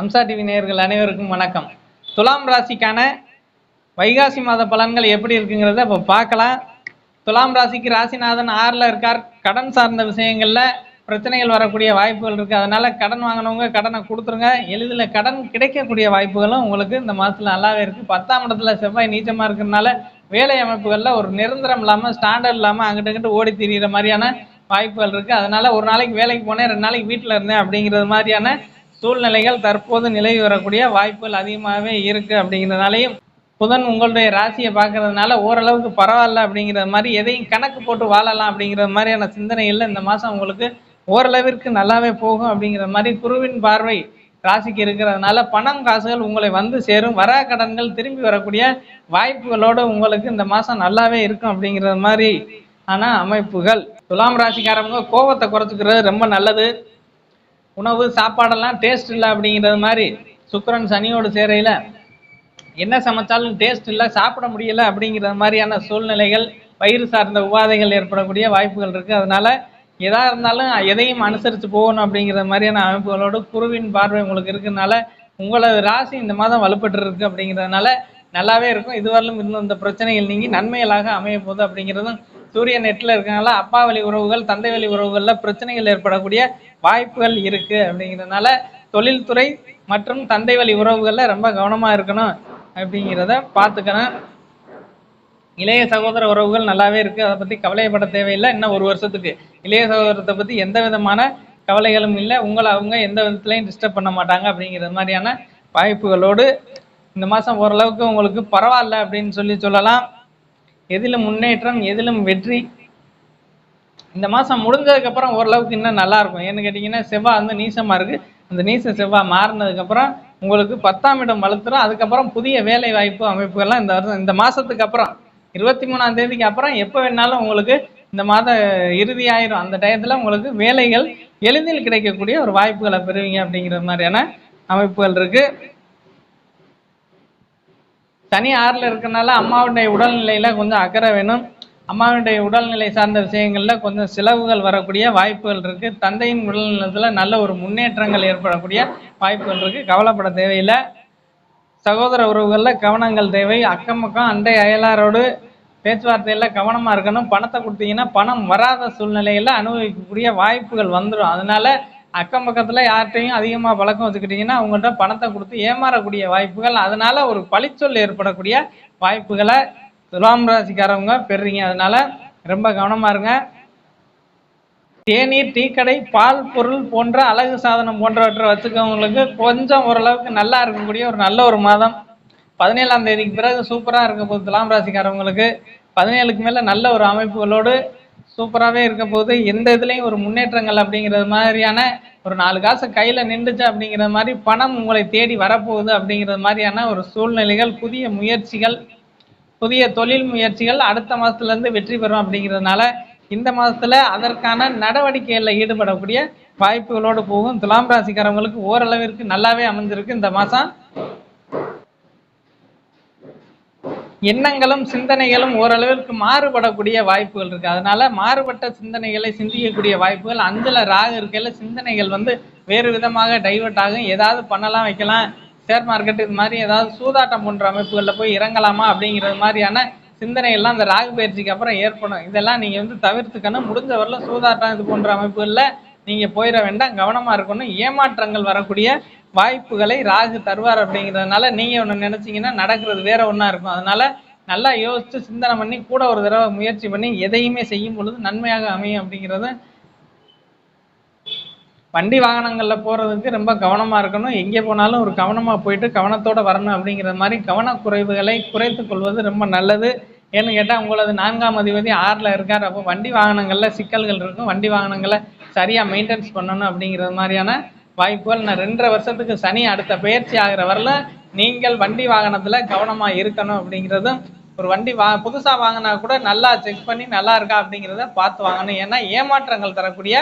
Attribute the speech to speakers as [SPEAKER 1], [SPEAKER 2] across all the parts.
[SPEAKER 1] Amsa TV நேயர்கள் அனைவருக்கும் வணக்கம். துலாம் ராசிக்கான வைகாசி மாத பலன்கள் எப்படி இருக்குங்கிறத இப்போ பார்க்கலாம். துலாம் ராசிக்கு ராசிநாதன் ஆறில் இருக்கார். கடன் சார்ந்த விஷயங்களில் பிரச்சனைகள் வரக்கூடிய வாய்ப்புகள் இருக்குது அதனால் கடன் வாங்கினவங்க கடனை கொடுத்துருங்க. எளிதில் கடன் கிடைக்கக்கூடிய வாய்ப்புகளும் உங்களுக்கு இந்த மாதத்தில் நல்லாவே இருக்குது பத்தாம் இடத்துல செவ்வாய் நீச்சமாக இருக்கிறதுனால வேலை அமைப்புகளில் ஒரு நிரந்தரம் இல்லாமல் ஸ்டாண்டர்ட் இல்லாமல் அங்கிட்ட இங்கிட்டு ஓடி திரிகிற மாதிரியான வாய்ப்புகள் இருக்குது அதனால் ஒரு நாளைக்கு வேலைக்கு போனேன் ரெண்டு நாளைக்கு வீட்டில் இருந்தேன் அப்படிங்கிறது மாதிரியான சூழ்நிலைகள் தற்போது நிலவி வரக்கூடிய வாய்ப்புகள் அதிகமாகவே இருக்குது அப்படிங்கிறதுனாலையும் புதன் உங்களுடைய ராசியை பார்க்கறதுனால ஓரளவுக்கு பரவாயில்ல அப்படிங்கிற மாதிரி எதையும் கணக்கு போட்டு வாழலாம் அப்படிங்கிற மாதிரியான சிந்தனைகளில் இந்த மாதம் உங்களுக்கு ஓரளவிற்கு நல்லாவே போகும் அப்படிங்கிற மாதிரி குருவின் பார்வை ராசிக்கு இருக்கிறதுனால பணம் காசுகள் உங்களை வந்து சேரும். வரா கடன்கள் திரும்பி வரக்கூடிய வாய்ப்புகளோடு உங்களுக்கு இந்த மாதம் நல்லாவே இருக்கும் அப்படிங்கிற மாதிரி ஆனால் அமைப்புகள். துலாம் ராசிக்காரவங்க கோபத்தை குறைச்சிக்கிறது ரொம்ப நல்லது. உணவு சாப்பாடெல்லாம் டேஸ்ட் இல்லை அப்படிங்கிறது மாதிரி சுக்கரன் சனியோடு சேரையில் என்ன சமைச்சாலும் டேஸ்ட் இல்லை சாப்பிட முடியல அப்படிங்கிற மாதிரியான சூழ்நிலைகள் வயிறு சார்ந்த உபாதைகள் ஏற்படக்கூடிய வாய்ப்புகள் இருக்குது அதனால் எதாக இருந்தாலும் எதையும் அனுசரித்து போகணும் அப்படிங்கிற மாதிரியான அமைப்புகளோடு குருவின் பார்வை உங்களுக்கு இருக்கிறதுனால உங்களது ராசி இந்த மாதம் வலுப்பட்டு இருக்குது அப்படிங்கிறதுனால நல்லாவே இருக்கும். இதுவரையிலும் இருந்த இந்த பிரச்சனைகள் நீங்கி நன்மைகளாக அமைய போகுது அப்படிங்கிறதும் சூரியன் நெட்டில் இருக்கனால அப்பா வழி உறவுகள் தந்தை வழி உறவுகளில் பிரச்சனைகள் ஏற்படக்கூடிய வாய்ப்புகள் இருக்குது அப்படிங்கிறதுனால தொழில்துறை மற்றும் தந்தை வழி உறவுகளில் ரொம்ப கவனமாக இருக்கணும் அப்படிங்கிறத பார்த்துக்கணும். இளைய சகோதர உறவுகள் நல்லாவே இருக்குது அதை பற்றி கவலைப்பட தேவையில்லை. இன்னும் ஒரு வருஷத்துக்கு. இளைய சகோதரத்தை பற்றி எந்த விதமான கவலைகளும் இல்லை. உங்களை அவங்க எந்த விதத்துலையும் டிஸ்டர்ப் பண்ண மாட்டாங்க அப்படிங்கிறது மாதிரியான வாய்ப்புகளோடு இந்த மாதம் ஓரளவுக்கு உங்களுக்கு பரவாயில்ல அப்படின்னு சொல்லி சொல்லலாம். எதிலும் முன்னேற்றம் எதிலும் வெற்றி இந்த மாதம் முடிஞ்சதுக்கப்புறம் ஓரளவுக்கு இன்னும் நல்லா இருக்கும். ஏன்னு கேட்டிங்கன்னா செவ்வாய் வந்து நீசமாக இருக்குது அந்த நீச செவ்வாய் மாறினதுக்கப்புறம் உங்களுக்கு பத்தாம் இடம் வளர்த்துறோம் அதுக்கப்புறம் புதிய வேலை வாய்ப்பு அமைப்புகள்லாம் இந்த வருஷம் இந்த மாதத்துக்கு அப்புறம் இருபத்தி மூணாம் தேதிக்கு அப்புறம் எப்போ வேணாலும் உங்களுக்கு இந்த மாத இறுதி ஆயிரும் அந்த டயத்தில் உங்களுக்கு வேலைகள் எளிதில் கிடைக்கக்கூடிய ஒரு வாய்ப்புகளை பெறுவீங்க அப்படிங்கிற மாதிரியான அமைப்புகள் இருக்குது சனி ஆறில் இருக்கிறனால அம்மாவுடைய உடல்நிலையில் கொஞ்சம் அக்கறை வேணும். அம்மாவுடைய உடல்நிலை சார்ந்த விஷயங்களில் கொஞ்சம் செலவுகள் வரக்கூடிய வாய்ப்புகள் இருக்குது தந்தையின் உடல்நலத்தில் நல்ல ஒரு முன்னேற்றங்கள் ஏற்படக்கூடிய வாய்ப்புகள் இருக்குது கவலைப்பட தேவையில்லை. சகோதர உறவுகளில் கவனங்கள் தேவை. அக்கம் பக்கம் அண்டை அயலாரோடு பேச்சுவார்த்தையில் கவனமாக இருக்கணும். பணத்தை கொடுத்தீங்கன்னா பணம் வராத சூழ்நிலையில் அனுபவிக்கக்கூடிய வாய்ப்புகள் வந்துடும். அதனால அக்கம் பக்கத்தில் யார்கிட்டையும் அதிகமாக பழக்கம் வச்சுக்கிட்டிங்கன்னா அவங்கள்ட்ட பணத்தை கொடுத்து ஏமாறக்கூடிய வாய்ப்புகள் அதனால் ஒரு பழிச்சொல் ஏற்படக்கூடிய வாய்ப்புகளை துலாம் ராசிக்காரவங்க பெறுறீங்க. அதனால ரொம்ப கவனமாக இருங்க. தேநீர் டீக்கடை பால் பொருள் போன்ற அழகு சாதனம் போன்றவற்றை வச்சுக்கவங்களுக்கு கொஞ்சம் ஓரளவுக்கு நல்லா இருக்கக்கூடிய ஒரு நல்ல ஒரு மாதம். பதினேழாம் தேதிக்கு பிறகு சூப்பராக இருக்க போகுது துலாம் ராசிக்காரவங்களுக்கு. பதினேழுக்கு மேலே நல்ல ஒரு அமைப்புகளோடு சூப்பராகவே இருக்க போகுது. எந்த இதுலேயும் ஒரு முன்னேற்றங்கள் அப்படிங்கிறது மாதிரியான ஒரு நாலு காசு கையில் நின்றுச்சு அப்படிங்கிற மாதிரி பணம் உங்களை தேடி வரப்போகுது அப்படிங்கிறது மாதிரியான ஒரு சூழ்நிலைகள் புதிய முயற்சிகள் புதிய தொழில் முயற்சிகள் அடுத்த மாதத்துலேருந்து வெற்றி பெறும் அப்படிங்கிறதுனால இந்த மாதத்தில் அதற்கான நடவடிக்கைகளில் ஈடுபடக்கூடிய வாய்ப்புகளோடு போகும். துலாம் ராசிக்காரவங்களுக்கு ஓரளவிற்கு நல்லாவே அமைஞ்சிருக்கு இந்த மாதம் எண்ணங்களும் சிந்தனைகளும் ஓரளவிற்கு மாறுபடக்கூடிய வாய்ப்புகள் இருக்கு. அதனால மாறுபட்ட சிந்தனைகளை சிந்திக்கக்கூடிய வாய்ப்புகள் அஞ்சுல ராகு இருக்கையில சிந்தனைகள் வந்து வேறு விதமாக டைவர்ட் ஆகும். ஏதாவது பண்ணலாம் வைக்கலாம். ஷேர் மார்க்கெட் இது மாதிரி ஏதாவது சூதாட்டம் போன்ற அமைப்புகளில் போய் இறங்கலாமா அப்படிங்கிறது மாதிரியான சிந்தனையெல்லாம் அந்த ராகு பயிற்சிக்கு அப்புறம் ஏற்படும். இதெல்லாம் நீங்கள் வந்து தவிர்த்துக்கணும். முடிஞ்ச வரலாம் சூதாட்டம் இது போன்ற அமைப்புகளில் நீங்கள் போயிட வேண்டாம். கவனமாக இருக்கணும். ஏமாற்றங்கள் வரக்கூடிய வாய்ப்புகளை ராகு தருவார் அப்படிங்கிறதுனால நீங்கள் ஒன்று நினச்சிங்கன்னா நடக்கிறது வேற ஒன்றா இருக்கும். அதனால நல்லா யோசித்து சிந்தனை பண்ணி கூட ஒரு தடவை முயற்சி பண்ணி எதையுமே செய்யும் பொழுது நன்மையாக அமையும் அப்படிங்கிறது வண்டி வாகனங்களில் போகிறதுக்கு ரொம்ப கவனமாக இருக்கணும். எங்கே போனாலும் ஒரு கவனமாக போயிட்டு கவனத்தோடு வரணும் அப்படிங்கிற மாதிரி கவனக்குறைவுகளை குறைத்து கொள்வது ரொம்ப நல்லது. ஏன்னு கேட்டால் உங்களது நான்காம் அதிபதி ஆறில் இருக்கார். அப்போ வண்டி வாகனங்களில் சிக்கல்கள் இருக்கும். வண்டி வாகனங்களை சரியாக மெயின்டெனன்ஸ் பண்ணணும் அப்படிங்கிறது மாதிரியான வாய்ப்புகள். நான் ரெண்டரை வருஷத்துக்கு சனி அடுத்த பயிற்சி ஆகிற வரல. நீங்கள் வண்டி வாகனத்தில் கவனமாக இருக்கணும் அப்படிங்கிறதும் ஒரு வண்டி வா புதுசாக வாங்கினா கூட நல்லா செக் பண்ணி நல்லா இருக்கா அப்படிங்கிறத பார்த்து வாங்கணும். ஏன்னா ஏமாற்றங்கள் தரக்கூடிய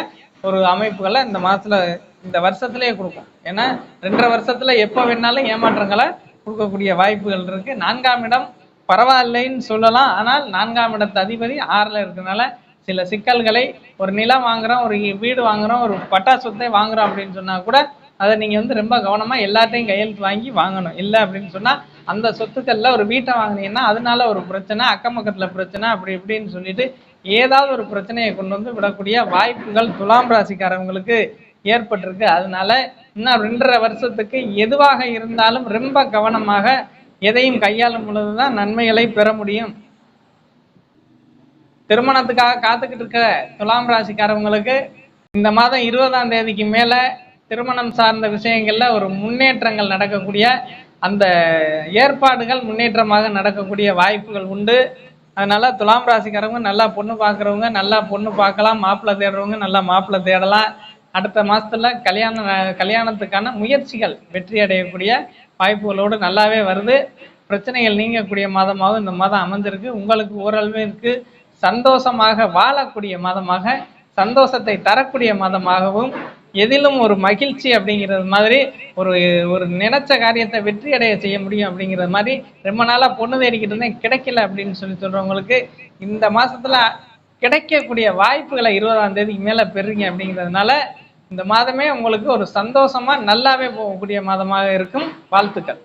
[SPEAKER 1] ஒரு அமைப்புகளை இந்த மாதத்தில் இந்த வருஷத்துலேயே கொடுக்கும். ஏன்னா ரெண்டரை வருஷத்தில் எப்போ வேணாலும் ஏமாற்றங்களை கொடுக்கக்கூடிய வாய்ப்புகள் இருக்குது நான்காம் இடம் பரவாயில்லைன்னு சொல்லலாம். ஆனால் நான்காம் இடத்து அதிபதி ஆறில் இருக்கிறதுனால சில சிக்கல்களை ஒரு நிலம் வாங்குறோம் ஒரு வீடு வாங்குறோம் ஒரு பட்டா சொத்தை வாங்குறோம் அப்படின்னு சொன்னா கூட அதை நீங்க வந்து ரொம்ப கவனமா எல்லாத்தையும் கையெழுத்து வாங்கி வாங்கணும். இல்லை அப்படின்னு சொன்னா அந்த சொத்துக்கள்ல ஒரு வீட்டை வாங்குனீங்கன்னா அதனால ஒரு பிரச்சனை அக்கம் பக்கத்துல பிரச்சனை அப்படி இப்படின்னு சொல்லிட்டு ஏதாவது ஒரு பிரச்சனையை கொண்டு வந்து விடக்கூடிய வாய்ப்புகள் துலாம் ராசிக்காரவங்களுக்கு ஏற்பட்டிருக்கு. அதனால இன்னும் ரெண்டரை வருஷத்துக்கு எதுவாக இருந்தாலும் ரொம்ப கவனமாக எதையும் கையாளும் பொழுதுதான் நன்மைகளை பெற முடியும். திருமணத்துக்காக காத்துக்கிட்டு இருக்க துலாம் ராசிக்காரவங்களுக்கு இந்த மாதம் இருபதாம் தேதிக்கு மேல திருமணம் சார்ந்த விஷயங்கள்ல ஒரு முன்னேற்றங்கள் நடக்கக்கூடிய அந்த ஏற்பாடுகள் முன்னேற்றமாக நடக்கக்கூடிய வாய்ப்புகள் உண்டு. அதனால துலாம் ராசிக்காரவங்க நல்லா பொண்ணு பார்க்குறவங்க நல்லா பொண்ணு பார்க்கலாம் மாப்பிள்ளை தேடுறவங்க நல்லா மாப்பிள்ளை தேடலாம். அடுத்த மாதத்துல கல்யாணம் கல்யாணத்துக்கான முயற்சிகள் வெற்றி அடையக்கூடிய வாய்ப்புகளோடு நல்லாவே வருது. பிரச்சனைகள் நீங்கக்கூடிய மாதமாகவும் இந்த மாதம் அமைஞ்சிருக்கு. உங்களுக்கு ஓரளவிற்கு சந்தோஷமாக வாழக்கூடிய மாதமாக சந்தோஷத்தை தரக்கூடிய மாதமாகவும் எதிலும் ஒரு மகிழ்ச்சி அப்படிங்கிறது மாதிரி ஒரு ஒரு நினைச்ச காரியத்தை வெற்றி அடைய செய்ய முடியும் அப்படிங்கிறது மாதிரி ரொம்ப நாளாக பொண்ணு தேடிக்கிட்டு இருந்தேன். கிடைக்கல அப்படின்னு சொல்லி சொல்றவங்களுக்கு இந்த மாசத்துல கிடைக்கக்கூடிய வாய்ப்புகளை இருபதாம் தேதிக்கு மேல பெறுங்க அப்படிங்கிறதுனால இந்த மாதமே உங்களுக்கு ஒரு சந்தோஷமா நல்லாவே போகக்கூடிய மாதமாக இருக்கும். வாழ்த்துக்கள்.